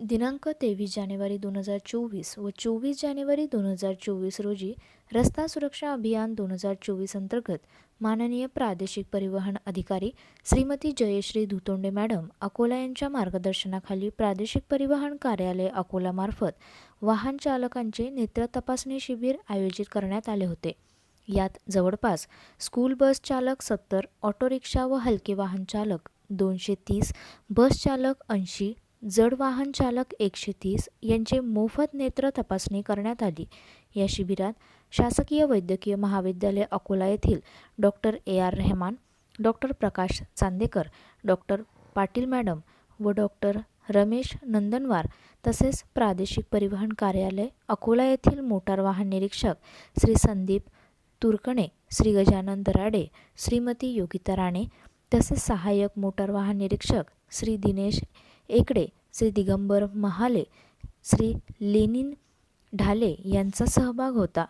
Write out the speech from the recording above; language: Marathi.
दिनांक तेवीस जानेवारी दोन हजार चोवीस व चोवीस जानेवारी दोन हजार चोवीस रोजी रस्ता सुरक्षा अभियान दोन हजार चोवीस अंतर्गत माननीय प्रादेशिक परिवहन अधिकारी श्रीमती जयश्री धुतोंडे मॅडम अकोला यांच्या मार्गदर्शनाखाली प्रादेशिक परिवहन कार्यालय अकोलामार्फत वाहन चालकांचे नेत्र तपासणी शिबिर आयोजित करण्यात आले होते. यात जवळपास स्कूल बस चालक सत्तर ऑटो रिक्षा व हलके वाहन चालक दोनशे तीस बस चालक ऐंशी जड वाहन चालक एकशे तीस यांचे मोफत नेत्र तपासणी करण्यात आली. या शिबिरात शासकीय वैद्यकीय महाविद्यालय अकोला येथील doctor A R Rehman doctor Prakash Chandekar doctor Patil madam व डॉक्टर रमेश नंदनवार तसेच प्रादेशिक परिवहन कार्यालय अकोला येथील मोटार वाहन निरीक्षक श्री संदीप तुरकणे श्री गजानन दराडे श्रीमती योगिता राणे तसेच सहाय्यक मोटार वाहन निरीक्षक श्री दिनेश एकडे श्री दिगंबर महाले श्री लेनिन ढाले यांचा सहभाग होता.